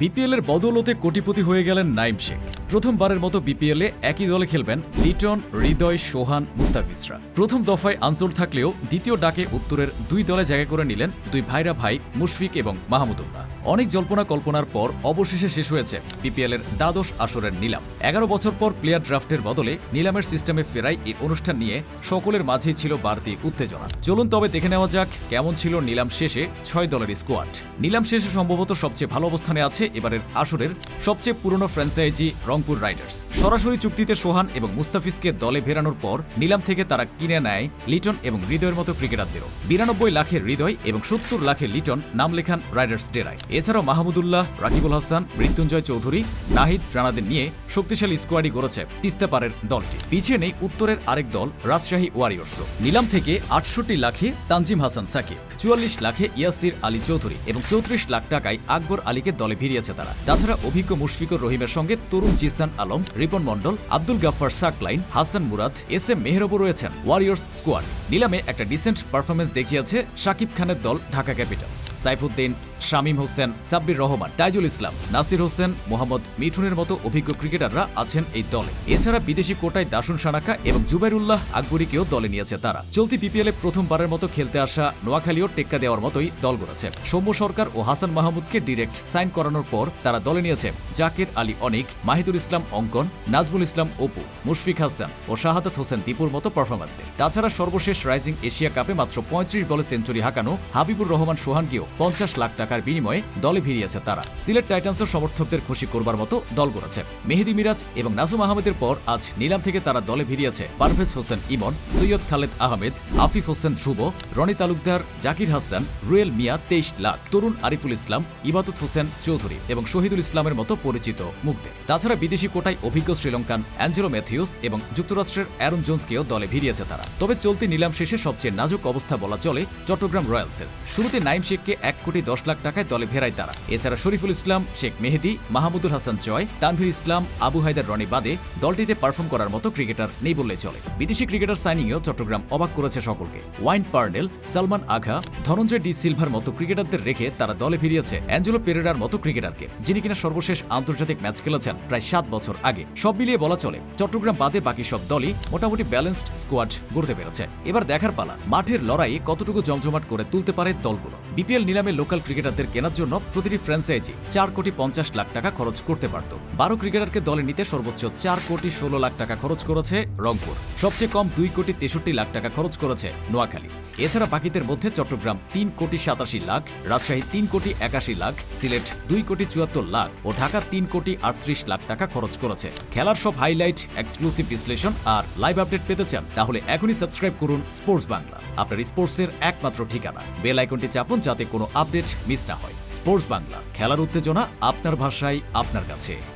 BPL এর বদৌলতে কোটিপতি হয়ে গেলেন নাইম শেখ। প্রথমবারের মতো বিপিএল এ একই দলে খেলবেন লিটন, হৃদয়, সোহান, মুস্তাফিজরা। প্রথম দফায় আনসোল থাকলেও দ্বিতীয় ডাকে উত্তরের দুই দলে জায়গা করে নিলেন দুই ভাইরা ভাই মুশফিক এবং মাহমুদুল্লাহ অনেক জল্পনা কল্পনার পর অবশেষে শেষ হয়েছে বিপিএল এর দ্বাদশ আসরের নিলাম। এগারো বছর পর প্লেয়ার ড্রাফটের বদলে নিলামের সিস্টেমে ফেরাই এই অনুষ্ঠান নিয়ে সকলের মাঝেই ছিল বাড়তি উত্তেজনা। চলুন তবে দেখে নেওয়া যাক কেমন ছিল নিলাম শেষে ছয় দলের স্কোয়াড। নিলাম শেষে সম্ভবত সবচেয়ে ভালো অবস্থানে আছে এবারের আসরের সবচেয়ে পুরনো ফ্র্যাঞ্চাইজি রংপুর রাইডার্স। সরাসরি চুক্তিতে সোহান এবং মুস্তাফিজকে দলে ফেরানোর পর নিলাম থেকে তারা কিনে নেয় লিটন এবং হৃদয়ের মতো ক্রিকেটারদেরও। বিরানব্বই লাখের হৃদয় এবং সত্তর লাখের লিটন নাম লেখান রাইডার্স ডেরায়। এছাড়াও মাহমুদুল্লাহ, রাকিবুল হাসান, মৃত্যুঞ্জয় চৌধুরী, নাহিদ রানাদের নিয়ে শক্তিশালী স্কোয়াডই গড়েছে তিস্তাপাড়ের দলটি। পিছিয়ে নেই উত্তরের আরেক দল, রাজশাহী ওয়ারিয়র্সও নিলাম থেকে আটষট্টি লাখে তানজিম হাসান সাকিব, চুয়াল্লিশ লাখে ইয়াসির আলী চৌধুরী এবং চৌত্রিশ লাখ টাকায় আকবর আলীকে দলে ভিড়িয়েছে তারা। তাছাড়া অভিজ্ঞ মুশফিকুর রহিমের সঙ্গে তরুণ জিসান আলম, রিপন মন্ডল আব্দুল গাফফার সাকলাইন, হাসান মুরাদ, এস এম মেহরবও রয়েছেন ওয়ারিয়র্স স্কোয়াড। নিলামে একটা ডিসেন্ট পারফরমেন্স দেখিয়েছে শাকিব খানের দল ঢাকা ক্যাপিটালস। সাইফুদ্দিন, শামীম হোসেন সাব্বির রহমান, তাইজুল ইসলাম, নাসির হোসেন, মোহাম্মদ মিঠুনের মতো অভিজ্ঞ ক্রিকেটাররা আছেন এই দলে। এছাড়া বিদেশি কোটায় দাসুন সানাকা এবং জুবাইরুল্লাহ আকবরীকেও দলে নিয়েছে তারা। চলতি বিপিএলে প্রথমবারের মতো খেলতে আসা নোয়াখালীও টেক্কা দেওয়ার মতোই দল গড়েছে। সৌম্য সরকার ও হাসান মাহমুদকে ডিরেক্ট সাইন করানোর পর তারা দলে নিয়েছে জাকির আলী অনিক, মাহিদুল ইসলাম অঙ্কন, নাজমুল ইসলাম অপু, মুশফিক হাসান ও শাহাদাত হোসেন দীপুর মতো পারফরমারদের তাছাড়া সর্বশেষ রাইজিং এশিয়া কাপে মাত্র পঁয়ত্রিশ বলে সেঞ্চুরি হাঁকানো হাবিবুর রহমান সোহানকেও পঞ্চাশ লাখ টাকার বিনিময়ে দলে ভিড়িয়েছে তারা। সিলেট টাইটান্সের সমর্থকদের খুশি করবার মতো দল গড়েছে। মেহেদি মিরাজ এবং নাজুম আহমেদের পর আজ নিলাম থেকে তারা দলে ভিড়িয়েছে পারভেজ হোসেন ইমন, সৈয়দ খালেদ আহমেদ, আফিফ হোসেন ধ্রুব, রনি তালুকদার, জাকির হাসান, রুয়েল মিয়া তেইশ লাখ, তরুণ আরিফুল ইসলাম, ইবাদত হোসেন চৌধুরী এবং শহীদুল ইসলামের মতো পরিচিত মুখদের তাছাড়া বিদেশি কোটায় অভিজ্ঞ শ্রীলঙ্কান অ্যাঞ্জেলো ম্যাথিউস এবং যুক্তরাষ্ট্রের অ্যারন জোন্সকেও দলে ভিড়িয়েছে তারা। তবে চলতি নিলাম শেষে সবচেয়ে নাজুক অবস্থা বলা চলে চট্টগ্রাম রয়্যালসের। শুরুতে নাইম শেখকে এক কোটি দশ লাখ টাকায় দলে ফেরায় তারা। এছাড়া শরীফুল ইসলাম, শেখ মেহেদি, মাহমুদুল হাসান জয়, তানভীর ইসলাম, আবু হায়দার রনি বাদে দলটিতে পারফর্ম করার মতো ক্রিকেটার নেই বললে চলে। বিদেশি ক্রিকেটার সাইনিংয়েও চট্টগ্রাম অবাক করেছে সকলকে। ওয়াইন পার্নেল, সালমান আঘা, ধনঞ্জয় ডি সিলভার মতো ক্রিকেটারদের রেখে তারা দলে ফিরিয়েছে অ্যাঞ্জেলো পেরেরার মতো ক্রিকেটারকে, যিনি কিনা সর্বশেষ আন্তর্জাতিক ম্যাচ খেলেছেন প্রায় সাত বছর আগে। সব মিলিয়ে বলা চলে, চট্টগ্রাম বাদে বাকি সব দলই মোটামুটি ব্যালেন্সড স্কোয়াড গড়তে পেরেছে। এবার দেখার পালা, মাঠের লড়াই কতটুকু জমজমাট করে তুলতে পারে দলগুলো? বিপিএল নিলামে লোকাল ক্রিকেটারদের কেনার জন্য প্রতিটি ফ্র্যাঞ্চাইজি চার কোটি পঞ্চাশ লাখ টাকা খরচ করতে পারত। বারো ক্রিকেটারকে দলে নিতে সর্বোচ্চ চার কোটি ষোলো লাখ টাকা খরচ করেছে রংপুর। সবচেয়ে কম দুই কোটি তেষট্টি লাখ টাকা খরচ করেছে নোয়াখালী। এছাড়া বাকিদের মধ্যে চট্টগ্রাম তিন কোটি সাতাশি লাখ, রাজশাহী তিন কোটি একাশি লাখ, সিলেট দুই কোটি চুয়াত্তর লাখ ও ঢাকা তিন কোটি আটত্রিশ লাখ টাকা খরচ করেছে। খেলার সব হাইলাইট, এক্সক্লুসিভ বিশ্লেষণ আর লাইভ আপডেট পেতে চান, তাহলে এখনই সাবস্ক্রাইব করুন স্পোর্টস বাংলা। আপনার স্পোর্টসের একমাত্র ঠিকানা। বেল আইকনটি চাপুন যাতে কোনো আপডেট মিস না হয়। স্পোর্টস বাংলা খেলার উত্তেজনা আপনার ভাষায় আপনার কাছে।